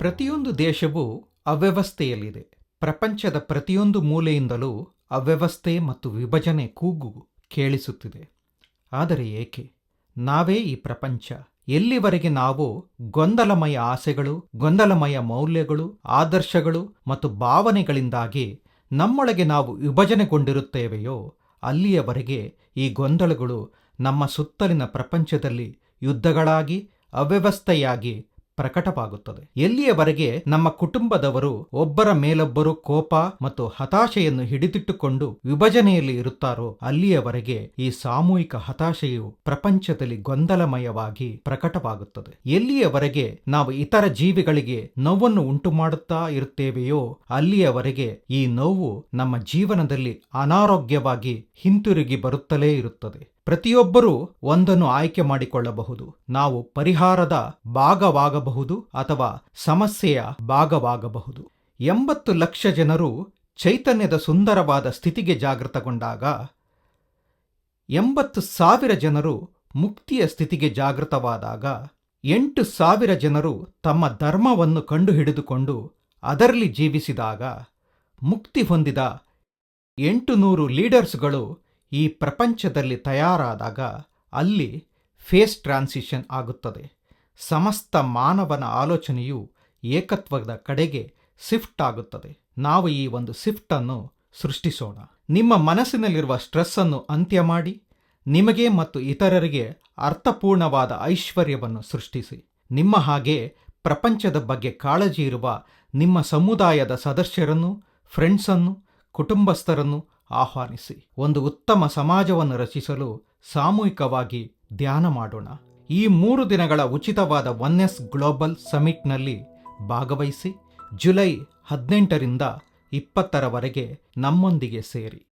ಪ್ರತಿಯೊಂದು ದೇಶವೂ ಅವ್ಯವಸ್ಥೆಯಲ್ಲಿದೆ. ಪ್ರಪಂಚದ ಪ್ರತಿಯೊಂದು ಮೂಲೆಯಿಂದಲೂ ಅವ್ಯವಸ್ಥೆ ಮತ್ತು ವಿಭಜನೆ ಕೂಗು ಕೇಳಿಸುತ್ತಿದೆ. ಆದರೆ ಏಕೆ? ನಾವೇ ಈ ಪ್ರಪಂಚ. ಎಲ್ಲಿವರೆಗೆ ನಾವು ಗೊಂದಲಮಯ ಆಸೆಗಳು, ಗೊಂದಲಮಯ ಮೌಲ್ಯಗಳು, ಆದರ್ಶಗಳು ಮತ್ತು ಭಾವನೆಗಳಿಂದಾಗಿ ನಮ್ಮೊಳಗೆ ನಾವು ವಿಭಜನೆಗೊಂಡಿರುತ್ತೇವೆಯೋ, ಅಲ್ಲಿಯವರೆಗೆ ಈ ಗೊಂದಲಗಳು ನಮ್ಮ ಸುತ್ತಲಿನ ಪ್ರಪಂಚದಲ್ಲಿ ಯುದ್ಧಗಳಾಗಿ, ಅವ್ಯವಸ್ಥೆಯಾಗಿ ಪ್ರಕಟವಾಗುತ್ತದೆ. ಎಲ್ಲಿಯವರೆಗೆ ನಮ್ಮ ಕುಟುಂಬದವರು ಒಬ್ಬರ ಮೇಲೊಬ್ಬರು ಕೋಪ ಮತ್ತು ಹತಾಶೆಯನ್ನು ಹಿಡಿದಿಟ್ಟುಕೊಂಡು ವಿಭಜನೆಯಲ್ಲಿ ಇರುತ್ತಾರೋ, ಅಲ್ಲಿಯವರೆಗೆ ಈ ಸಾಮೂಹಿಕ ಹತಾಶೆಯು ಪ್ರಪಂಚದಲ್ಲಿ ಗೊಂದಲಮಯವಾಗಿ ಪ್ರಕಟವಾಗುತ್ತದೆ. ಎಲ್ಲಿಯವರೆಗೆ ನಾವು ಇತರ ಜೀವಿಗಳಿಗೆ ನೋವನ್ನು ಉಂಟು ಮಾಡುತ್ತಾ ಇರುತ್ತೇವೆಯೋ, ಅಲ್ಲಿಯವರೆಗೆ ಈ ನೋವು ನಮ್ಮ ಜೀವನದಲ್ಲಿ ಅನಾರೋಗ್ಯವಾಗಿ ಹಿಂತಿರುಗಿ ಬರುತ್ತಲೇ ಇರುತ್ತದೆ. ಪ್ರತಿಯೊಬ್ಬರೂ ಒಂದನ್ನು ಆಯ್ಕೆ ಮಾಡಿಕೊಳ್ಳಬಹುದು. ನಾವು ಪರಿಹಾರದ ಭಾಗವಾಗಬಹುದು ಅಥವಾ ಸಮಸ್ಯೆಯ ಭಾಗವಾಗಬಹುದು. ಎಂಬತ್ತು ಲಕ್ಷ ಜನರು ಚೈತನ್ಯದ ಸುಂದರವಾದ ಸ್ಥಿತಿಗೆ ಜಾಗೃತಗೊಂಡಾಗ, ಎಂಬತ್ತು ಸಾವಿರ ಜನರು ಮುಕ್ತಿಯ ಸ್ಥಿತಿಗೆ ಜಾಗೃತವಾದಾಗ, ಎಂಟು ಸಾವಿರ ಜನರು ತಮ್ಮ ಧರ್ಮವನ್ನು ಕಂಡುಹಿಡಿದುಕೊಂಡು ಅದರಲ್ಲಿ ಜೀವಿಸಿದಾಗ, ಮುಕ್ತಿ ಹೊಂದಿದ ಎಂಟು ನೂರು ಲೀಡರ್ಸ್ಗಳು ಈ ಪ್ರಪಂಚದಲ್ಲಿ ತಯಾರಾದಾಗ ಅಲ್ಲಿ ಫೇಸ್ ಟ್ರಾನ್ಸಿಷನ್ ಆಗುತ್ತದೆ. ಸಮಸ್ತ ಮಾನವನ ಆಲೋಚನೆಯು ಏಕತ್ವದ ಕಡೆಗೆ ಶಿಫ್ಟ್ ಆಗುತ್ತದೆ. ನಾವು ಈ ಒಂದು ಶಿಫ್ಟ್ ಅನ್ನು ಸೃಷ್ಟಿಸೋಣ. ನಿಮ್ಮ ಮನಸ್ಸಿನಲ್ಲಿರುವ ಸ್ಟ್ರೆಸ್ಸನ್ನು ಅಂತ್ಯ ಮಾಡಿ, ನಿಮಗೆ ಮತ್ತು ಇತರರಿಗೆ ಅರ್ಥಪೂರ್ಣವಾದ ಐಶ್ವರ್ಯವನ್ನು ಸೃಷ್ಟಿಸಿ. ನಿಮ್ಮ ಹಾಗೆ ಪ್ರಪಂಚದ ಬಗ್ಗೆ ಕಾಳಜಿ ಇರುವ ನಿಮ್ಮ ಸಮುದಾಯದ ಸದಸ್ಯರನ್ನು ಫ್ರೆಂಡ್ಸನ್ನು ಕುಟುಂಬಸ್ಥರನ್ನು ಆಹ್ವಾನಿಸಿ. ಒಂದು ಉತ್ತಮ ಸಮಾಜವನ್ನು ರಚಿಸಲು ಸಾಮೂಹಿಕವಾಗಿ ಧ್ಯಾನ ಮಾಡೋಣ. ಈ ಮೂರು ದಿನಗಳ ಉಚಿತವಾದ ಒನ್ನೆಸ್ ಗ್ಲೋಬಲ್ ಸಮಿಟ್ನಲ್ಲಿ ಭಾಗವಹಿಸಿ ಜುಲೈ ಹದಿನೆಂಟರಿಂದ ಇಪ್ಪತ್ತರವರೆಗೆ ನಮ್ಮೊಂದಿಗೆ ಸೇರಿ.